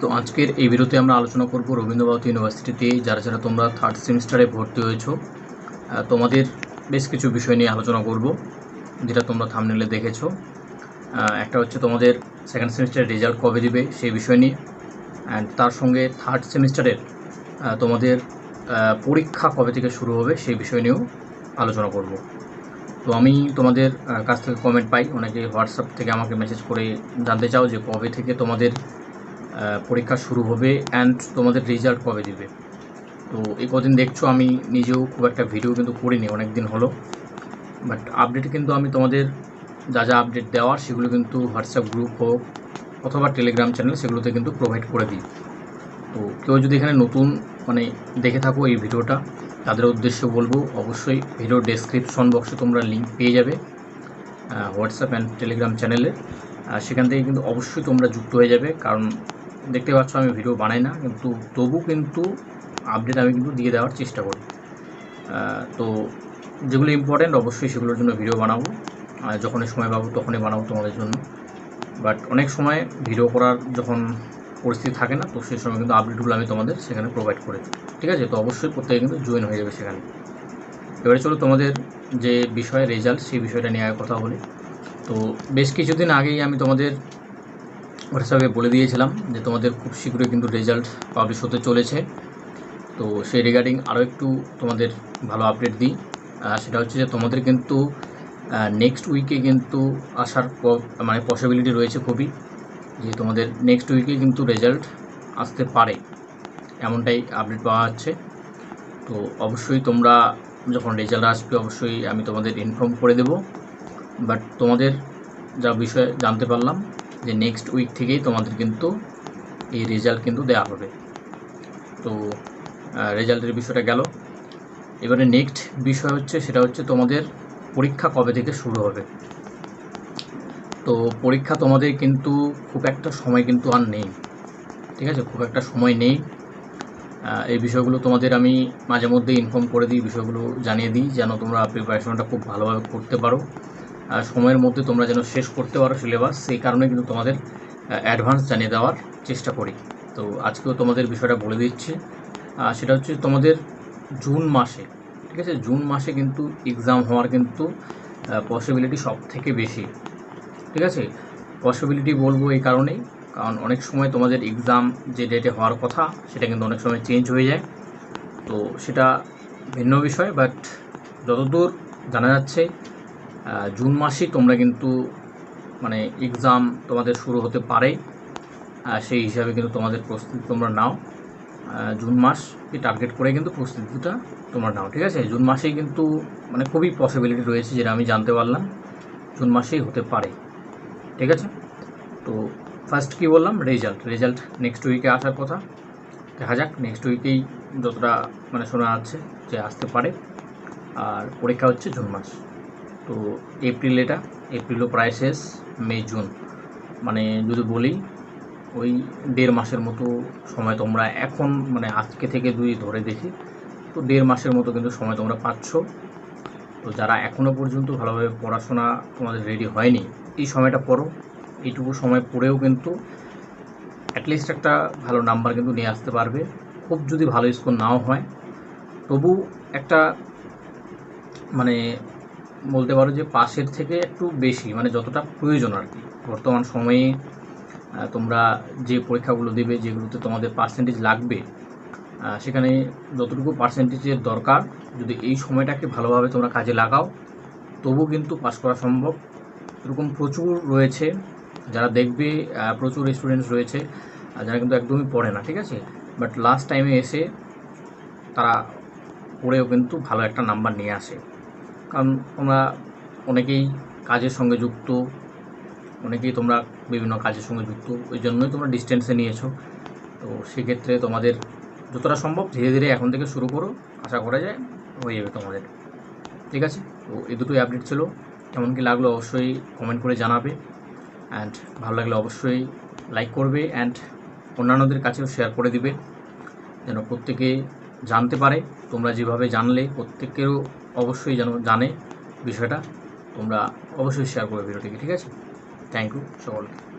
তো আজকের এই ভিডিওতে আমরা আলোচনা করব রবীন্দ্রভারতী ইউনিভার্সিটিতে যারা যারা তোমরা থার্ড সেমিস্টারে ভর্তি হয়েছো তোমাদের বেশ কিছু বিষয় নিয়ে আলোচনা করব, যেটা তোমরা থামনেলে দেখেছ। একটা হচ্ছে তোমাদের সেকেন্ড সেমিস্টারের রেজাল্ট কবে দিবে সেই বিষয় নিয়ে অ্যান্ড তার সঙ্গে থার্ড সেমিস্টারের তোমাদের পরীক্ষা কবে থেকে শুরু হবে সেই বিষয় নিয়েও আলোচনা করব। তো আমি তোমাদের কাছ থেকে কমেন্ট পাই, অনেকে হোয়াটসঅ্যাপ থেকে আমাকে মেসেজ করে জানতে চাও যে কবে থেকে তোমাদের পরীক্ষা শুরু হবে অ্যান্ড তোমাদের রেজাল্ট কবে দিবে। তো এই কদিন দেখছ আমি নিজেও খুব একটা ভিডিও কিন্তু করিনি অনেক দিন হলো। বাট আপডেট কিন্তু আমি তোমাদের যা যা আপডেট দেওয়ার সেগুলো কিন্তু হোয়াটসঅ্যাপ গ্রুপ হোক অথবা টেলিগ্রাম চ্যানেল সেগুলোতে কিন্তু প্রোভাইড করে দিই। তো কেউ যদি এখানে নতুন মানে দেখে থাকো এই ভিডিওটা তাদের উদ্দেশ্যে বলব অবশ্যই ভিডিও ডেসক্রিপশন বক্সে তোমরা লিঙ্ক পেয়ে যাবে হোয়াটসঅ্যাপ অ্যান্ড টেলিগ্রাম চ্যানেলে সেখান থেকে কিন্তু অবশ্যই তোমরা যুক্ত হয়ে যাবে, কারণ দেখতে পাচ্ছ আমি ভিডিও বানাই না, কিন্তু তবু কিন্তু আপডেট আমি কিন্তু দিয়ে দেওয়ার চেষ্টা করি। তো যেগুলো ইম্পর্ট্যান্ট অবশ্যই সেগুলোর জন্য ভিডিও বানাবো। আর যখনই সময় পাবো তখনই বানাবো তোমাদের জন্য। বাট অনেক সময় ভিডিও করার যখন পরিস্থিতি থাকে না, তো সেই সময় কিন্তু আপডেটগুলো আমি তোমাদের সেখানে প্রোভাইড করে ঠিক আছে? তো অবশ্যই প্রত্যেকে কিন্তু জয়েন হয়ে যাবে সেখানে। এবারে চলো তোমাদের যে বিষয় রেজাল্ট সেই বিষয়টা নিয়ে কথা বলি। তো বেশ কিছুদিন আগেই আমি তোমাদের হোয়াটসঅ্যাপে বলে দিয়েছিলাম যে তোমাদের খুব শীঘ্রই কিন্তু রেজাল্ট পাবলিশ হতে চলেছে। তো সেই রিগার্ডিং আরও একটু তোমাদের ভালো আপডেট দিই। সেটা হচ্ছে যে তোমাদের কিন্তু নেক্সট উইকে কিন্তু আসার মানে পসিবিলিটি রয়েছে খুবই যে তোমাদের নেক্সট উইকে কিন্তু রেজাল্ট আসতে পারে। এমনটাই আপডেট পাওয়া যাচ্ছে। তো অবশ্যই তোমরা যখন রেজাল্ট আসবে অবশ্যই আমি তোমাদের ইনফর্ম করে দেব। বাট তোমাদের যা বিষয়ে জানতে পারলাম যে নেক্সট উইক থেকেই তোমাদের কিন্তু এই রেজাল্ট কিন্তু দেওয়া হবে। তো রেজাল্টের বিষয়টা গেল। এবারে নেক্সট বিষয় হচ্ছে, সেটা হচ্ছে তোমাদের পরীক্ষা কবে থেকে শুরু হবে। তো, পরীক্ষা তোমাদের কিন্তু খুব একটা সময় কিন্তু আর নেই। ঠিক আছে? খুব একটা সময় নেই। এই বিষয়গুলো তোমাদের আমি মাঝে মধ্যে ইনফর্ম করে দিই, বিষয়গুলো জানিয়ে দিই, যেন তোমরা প্রিপারেশনটা খুব ভালোভাবে করতে পারো। সময়ের মধ্যে তোমরা যেন শেষ করতে পারো সিলেবাস, সেই কারণে কিন্তু তোমাদের অ্যাডভান্স জানিয়ে দেওয়ার চেষ্টা করি। তো আজকেও তোমাদের বিষয়টা বলে দিচ্ছি। সেটা হচ্ছে তোমাদের জুন মাসে, ঠিক আছে? জুন মাসে কিন্তু এক্সাম হওয়ার কিন্তু পসিবিলিটি সব থেকে বেশি, ঠিক আছে? পসিবিলিটি বলব এই কারণেই, কারণ অনেক সময় তোমাদের এক্সাম যে ডেটে হওয়ার কথা, সেটা কিন্তু অনেক সময় চেঞ্জ হয়ে যায়। তো সেটা ভিন্ন বিষয় বাট যতদূর জানা যাচ্ছে জুন মাসেই তোমরা কিন্তু মানে এক্সাম তোমাদের শুরু হতে পারে। সেই হিসাবে কিন্তু তোমাদের প্রস্তুতি তোমরা নাও। জুন মাসকে টার্গেট করে কিন্তু প্রস্তুতিটা তোমরা নাও, ঠিক আছে? জুন মাসেই কিন্তু মানে খুবই পসিবিলিটি রয়েছে যেটা আমি জানতে পারলাম। জুন মাসেই হতে পারে, ঠিক আছে? তো ফার্স্ট কি বললাম? রেজাল্ট রেজাল্ট নেক্সট উইকে আসার কথা। দেখা যাক নেক্সট উইকেই যতটা মানে শোনা যাচ্ছে যে আসতে পারে। আর পরীক্ষা হচ্ছে জুন মাস। তো এপ্রিল এটা এপ্রিলও প্রায় শেষ মে জুন মানে যদি বলি, ওই দেড় মাসের মতো সময় তোমরা এখন মানে আজকে থেকে দুই ধরে দেখি, তো দেড় মাসের মতো কিন্তু সময় তোমরা পাচ্ছ। তো যারা এখনও পর্যন্ত ভালোভাবে পড়াশোনা তোমাদের রেডি হয়নি, এই সময়টা পড়ো। এইটুকু সময় পড়েও কিন্তু অ্যাটলিস্ট একটা ভালো নাম্বার কিন্তু নিয়ে আসতে পারবে। খুব যদি ভালো স্কোর নাও হয়, তবু একটা মানে বলতে পারো যে পাশের থেকে একটু বেশি মানে যতটা প্রয়োজন আর কি। বর্তমান সময়ে তোমরা যে পরীক্ষাগুলো দেবে, যেগুলোতে তোমাদের পার্সেন্টেজ লাগবে সেখানে যতটুকু পার্সেন্টেজের দরকার, যদি এই সময়টাকে ভালোভাবে তোমরা কাজে লাগাও তবু কিন্তু পাস করা সম্ভব। এরকম প্রচুর রয়েছে, যারা দেখবে প্রচুর স্টুডেন্টস রয়েছে যারা কিন্তু একদমই পড়ে না, ঠিক আছে? বাট লাস্ট টাইমে এসে তারা পড়েও কিন্তু ভালো একটা নাম্বার নিয়ে আসে। কারণ তোমরা অনেকেই কাজের সঙ্গে যুক্ত, অনেকেই তোমরা বিভিন্ন কাজের সঙ্গে যুক্ত, ওই জন্যই তোমরা ডিস্টেন্সে নিয়েছো। তো সেক্ষেত্রে তোমাদের যতটা সম্ভব ধীরে ধীরে এখন থেকে শুরু করো, আশা করা যায় হয়ে যাবে তোমাদের। ঠিক আছে? তো এই দুটোই আপডেট ছিল। কেমন কি লাগল অবশ্যই কমেন্ট করে জানাবে। অ্যান্ড ভালো লাগলে অবশ্যই লাইক করবে অ্যান্ড অন্যান্যদের কাছেও শেয়ার করে দিবে। যেন প্রত্যেকে জানতে পারে, তোমরা যেভাবে জানলে প্রত্যেকেরও অবশ্যই যেন জানে বিষয়টা। তোমরা অবশ্যই শেয়ার করবে ভিডিওটিকে ঠিক আছে? থ্যাংক ইউ সকলকে।